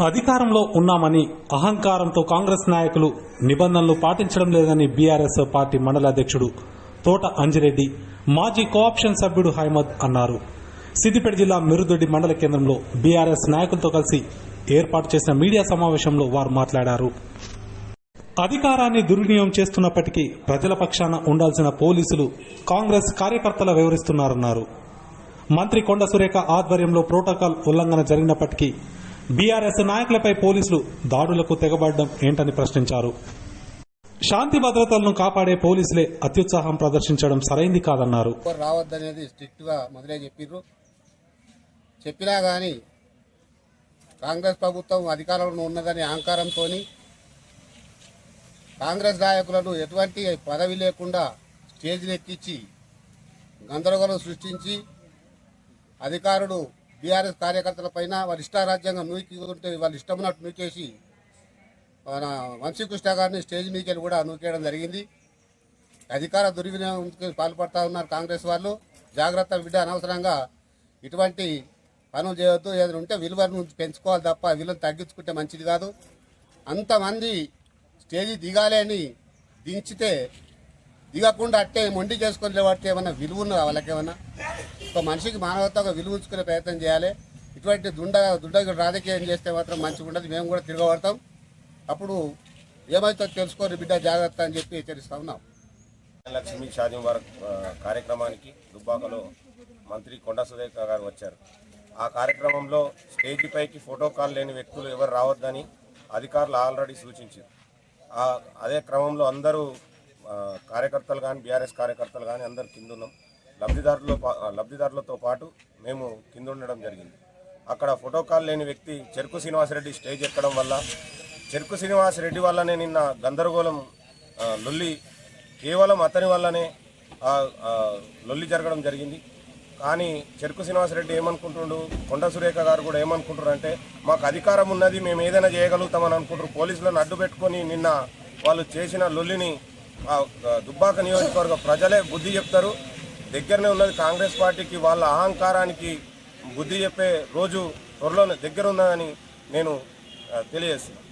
అధికారంలో ఉన్నామని అహంకారంతో కాంగ్రెస్ నాయకులు నిబంధనలు పాటించడం లేదని బీఆర్ఎస్ పార్టీ మండల అధ్యక్షుడు తోట అంజిరెడ్డి మాజీ కోఆప్షన్ సభ్యుడు హైమద్ అన్నారు. సిద్దిపేట జిల్లా మిరుదొడ్డి మండల కేంద్రంలో బీఆర్ఎస్ నాయకులతో కలిసి ఏర్పాటు చేసిన మీడియా సమావేశంలో వారు మాట్లాడారు. అధికారాన్ని దుర్వినియోగం చేస్తున్నప్పటికీ ప్రజల పక్షాన ఉండాల్సిన పోలీసులు కాంగ్రెస్ కార్యకర్తల వివరిస్తున్నారన్నారు. మంత్రి కొండ సురేఖ ఆధ్వర్యంలో ప్రోటోకాల్ ఉల్లంఘన జరిగినప్పటికీ బీఆర్ఎస్ నాయకులపై పోలీసులు దాడులకు తెగబడడం ఏంటని ప్రశ్నించారు. శాంతి భద్రతలను కాపాడే పోలీసులే అత్యుత్సాహం ప్రదర్శించడం సరైంది కాదన్నారు. రావద్దనేది స్ట్రిక్ట్గా మొదలే చెప్పిర్రు. చెప్పినా గాని కాంగ్రెస్ ప్రభుత్వం అధికారంలో ఉన్నదని అహంకారంతో కాంగ్రెస్ నాయకులను ఎటువంటి పదవి లేకుండా స్టేజ్ని ఎక్కించి గందరగోళం సృష్టించి అధికారులు బీఆర్ఎస్ కార్యకర్తల పైన వాళ్ళ ఇష్టారాజ్యంగా నూకుంటే వాళ్ళు ఇష్టమున్నట్టు నూకేసి మన వంశీకృష్ణ గారిని స్టేజ్ మీదకి కూడా నూకేయడం జరిగింది. అధికార దుర్వినియోగం పాల్పడతా ఉన్నారు కాంగ్రెస్ వాళ్ళు. జాగ్రత్త బిడ్డ అనవసరంగా ఇటువంటి పనులు చేయొద్దు. ఏదైనా ఉంటే విలువను పెంచుకోవాలి తప్ప విలువను తగ్గించుకుంటే మంచిది కాదు. అంతమంది స్టేజీ దిగాలి అని దించితే దిగకుండా అట్టే మొండి చేసుకొని లేవాడితే ఏమన్నా విలువ ఉన్నదా వాళ్ళకేమన్నా? ఒక మనిషికి మానవత్వంగా విలువ ఉంచుకునే ప్రయత్నం చేయాలి. ఇటువంటి దుండ దుండ రాజకీయం చేస్తే మాత్రం మంచిగా ఉండదు. మేము కూడా తిరగబడతాం. అప్పుడు ఏమైతే తెలుసుకోరు బిడ్డ జాగ్రత్త అని చెప్పి హెచ్చరిస్తా ఉన్నాం. లక్ష్మీ షాదీ వారి కార్యక్రమానికి దుబ్బాకలో మంత్రి కొండ సురేఖ గారు వచ్చారు. ఆ కార్యక్రమంలో స్టేజ్ పైకి ఫోటో కాల్ లేని వ్యక్తులు ఎవరు రావద్దని అధికారులు ఆల్రెడీ సూచించారు. ఆ అదే క్రమంలో అందరూ కార్యకర్తలు కానీ బీఆర్ఎస్ కార్యకర్తలు కానీ అందరు కింద ఉన్నాం లబ్ధిదారులతో లబ్ధిదారులతో పాటు మేము కింద ఉండడం జరిగింది. అక్కడ ఫోటో కాల్ లేని వ్యక్తి చెరుకు శ్రీనివాసరెడ్డి స్టేజ్ ఎక్కడం వల్ల చెరుకు శ్రీనివాసరెడ్డి వల్లనే నిన్న గందరగోళం లొల్లి కేవలం అతని వల్లనే లొల్లి జరగడం జరిగింది. కానీ చెరుకు శ్రీనివాసరెడ్డి ఏమనుకుంటుండు కొండ సురేఖ గారు కూడా ఏమనుకుంటారు అంటే మాకు అధికారం ఉన్నది మేము ఏదైనా చేయగలుగుతామని అనుకుంటారు పోలీసులను అడ్డు పెట్టుకొని నిన్న వాళ్ళు చేసిన లొల్లిని ఆ, దుబ్బాక నియోజకవర్గ ప్రజలే బుద్ధి చెప్తారు. దగ్గరనే ఉన్నది. కాంగ్రెస్ పార్టీకి వాళ్ళ అహంకారానికి బుద్ధి చెప్పే రోజు త్వరలోనే దగ్గర ఉన్నదని నేను తెలియజేస్తున్నాను.